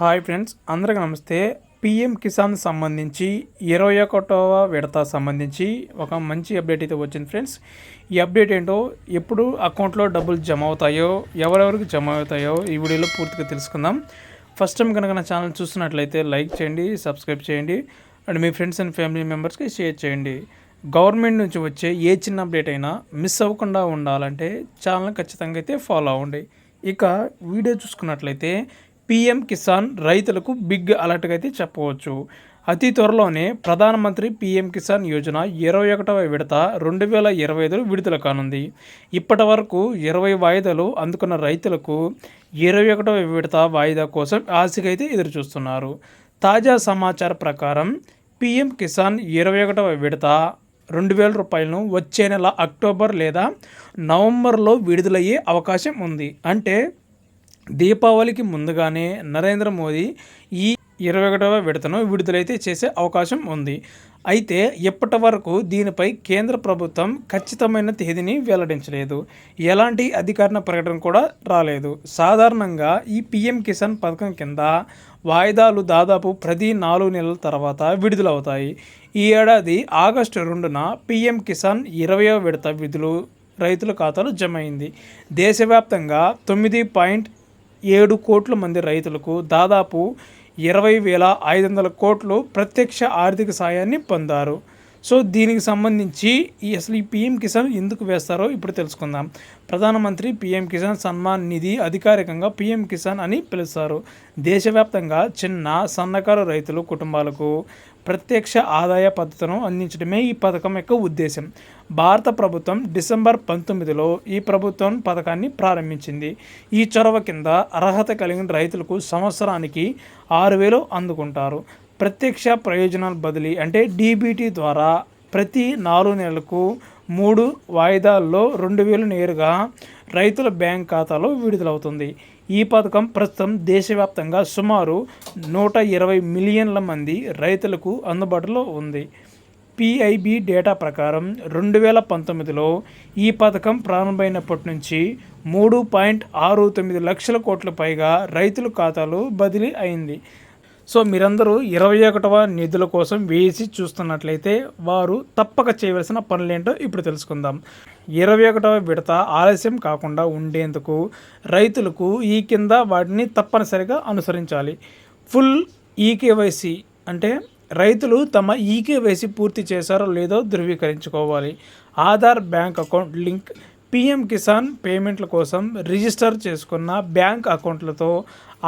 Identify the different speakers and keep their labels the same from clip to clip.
Speaker 1: Hi friends అందరికీ నమస్తే. PM Kisan సంబంధించి ఇరవై ఒకటవ విడత సంబంధించి ఒక మంచి అప్డేట్ అయితే వచ్చింది ఫ్రెండ్స్. ఈ అప్డేట్ ఏంటో ఎప్పుడు అకౌంట్లో డబ్బులు జమ అవుతాయో ఎవరెవరికి జమ అవుతాయో ఈ వీడియోలో పూర్తిగా తెలుసుకుందాం. ఫస్ట్ టైం కనుక నా ఛానల్ చూస్తున్నట్లయితే లైక్ చేయండి సబ్స్క్రైబ్ చేయండి అండ్ మీ ఫ్రెండ్స్ అండ్ ఫ్యామిలీ మెంబర్స్కి షేర్ చేయండి. గవర్నమెంట్ నుంచి వచ్చే ఏ చిన్న అప్డేట్ అయినా మిస్ అవ్వకుండా ఉండాలంటే ఛానల్ ఖచ్చితంగా అయితే ఫాలో అవ్వండి. ఇక వీడియో చూసుకున్నట్లయితే పిఎం కిసాన్ రైతులకు బిగ్ అలర్ట్గా అయితే చెప్పవచ్చు. అతి త్వరలోనే ప్రధానమంత్రి పిఎం కిసాన్ యోజన ఇరవై ఒకటవ విడత రెండు వేల ఇరవై ఐదులో విడుదల కానుంది. ఇప్పటి వరకు ఇరవై వాయిదాలు అందుకున్న రైతులకు ఇరవై ఒకటవ విడత వాయిదా కోసం ఆశగా అయితే ఎదురుచూస్తున్నారు. తాజా సమాచారం ప్రకారం పిఎం కిసాన్ ఇరవై ఒకటవ విడత రెండు వేల రూపాయలను వచ్చే నెల అక్టోబర్ లేదా నవంబర్లో విడుదలయ్యే అవకాశం ఉంది. అంటే దీపావళికి ముందుగానే నరేంద్ర మోదీ ఈ ఇరవై ఒకటవ విడతను విడుదలైతే చేసే అవకాశం ఉంది. అయితే ఇప్పటి వరకు దీనిపై కేంద్ర ప్రభుత్వం ఖచ్చితమైన తేదీని వెల్లడించలేదు. ఎలాంటి అధికారిక ప్రకటన కూడా రాలేదు. సాధారణంగా ఈ పిఎం కిసాన్ పథకం కింద వాయిదాలు దాదాపు ప్రతి నాలుగు నెలల తర్వాత విడుదలవుతాయి. ఈ ఏడాది ఆగస్టు రెండున పిఎం కిసాన్ ఇరవయో విడత విధులు రైతుల ఖాతాలో జమ అయింది. దేశవ్యాప్తంగా తొమ్మిది పాయింట్ ఏడు కోట్ల మంది రైతులకు దాదాపు ఇరవై వేల ఐదు వందల కోట్లు ప్రత్యక్ష ఆర్థిక సాయాన్ని పొందారు. సో దీనికి సంబంధించి ఈ అసలు ఈ పీఎం కిసాన్ ఎందుకు వేస్తారో ఇప్పుడు తెలుసుకుందాం. ప్రధానమంత్రి పీఎం కిసాన్ సన్మాన్ నిధి అధికారికంగా పీఎం కిసాన్ అని పిలుస్తారు. దేశవ్యాప్తంగా చిన్న సన్నకారు రైతులు కుటుంబాలకు ప్రత్యక్ష ఆదాయ పద్ధతులను అందించడమే ఈ పథకం యొక్క ఉద్దేశం. భారత ప్రభుత్వం డిసెంబర్ పంతొమ్మిదిలో ఈ ప్రభుత్వం పథకాన్ని ప్రారంభించింది. ఈ చొరవ కింద అర్హత కలిగిన రైతులకు సంవత్సరానికి ఆరు వేలు అందుకుంటారు. ప్రత్యక్ష ప్రయోజనాల బదిలీ అంటే డీబీటీ ద్వారా ప్రతి నాలుగు నెలలకు మూడు వాయిదాల్లో రెండు వేలు నేరుగా రైతుల బ్యాంక్ ఖాతాలో విడుదలవుతుంది. ఈ పథకం ప్రస్తుతం దేశవ్యాప్తంగా సుమారు నూట ఇరవై మిలియన్ల మంది రైతులకు అందుబాటులో ఉంది. పిఐబి డేటా ప్రకారం రెండు వేల పంతొమ్మిదిలో ఈ పథకం ప్రారంభమైనప్పటి నుంచి మూడు పాయింట్ ఆరు తొమ్మిది లక్షల కోట్ల పైగా రైతుల ఖాతాలు బదిలీ అయింది. సో మీరందరూ ఇరవై ఒకటవ నిధుల కోసం వేసి చూస్తున్నట్లయితే వారు తప్పక చేయవలసిన పనులేంటో ఇప్పుడు తెలుసుకుందాం. ఇరవై ఒకటవ విడత ఆలస్యం కాకుండా ఉండేందుకు రైతులకు ఈ కింద వాటిని తప్పనిసరిగా అనుసరించాలి. ఫుల్ ఈకేవైసీ అంటే రైతులు తమ ఈకేవైసీ పూర్తి చేశారో లేదో ధృవీకరించుకోవాలి. Aadhaar bank account link PM Kisan పేమెంట్ల కోసం రిజిస్టర్ చేసుకున్న బ్యాంక్ అకౌంట్లతో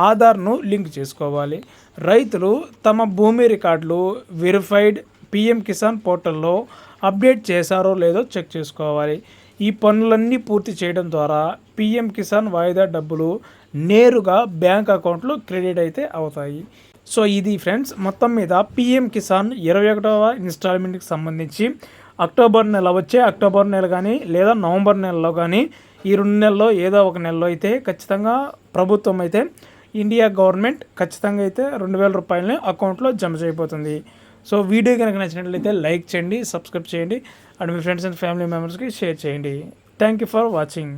Speaker 1: ఆధార్ను లింక్ చేసుకోవాలి. రైతులు తమ భూమి రికార్డులు వెరిఫైడ్ పిఎం కిసాన్ పోర్టల్లో అప్డేట్ చేశారో లేదో చెక్ చేసుకోవాలి. ఈ పనులన్నీ పూర్తి చేయడం ద్వారా పిఎం కిసాన్ వాయిదా డబ్బులు నేరుగా బ్యాంక్ అకౌంట్లో క్రెడిట్ అయితే అవుతాయి. సో ఇది ఫ్రెండ్స్ మొత్తం మీద పిఎం కిసాన్ ఇరవై ఒకటవ ఇన్స్టాల్మెంట్కి సంబంధించి అక్టోబర్ నెల వచ్చే అక్టోబర్ నెల కానీ లేదా నవంబర్ నెలలో కానీ ఈ రెండు నెలల్లో ఏదో ఒక నెలలో అయితే ఖచ్చితంగా ప్రభుత్వం అయితే ఇండియా గవర్నమెంట్ ఖచ్చితంగా అయితే రెండు వేల రూపాయలని అకౌంట్లో జమ చేయబోతుంది. సో వీడియో కనుక నచ్చినట్లయితే లైక్ చేయండి సబ్స్క్రైబ్ చేయండి అండ్ మీ ఫ్రెండ్స్ అండ్ ఫ్యామిలీ మెంబర్స్కి షేర్ చేయండి. Thank you for watching.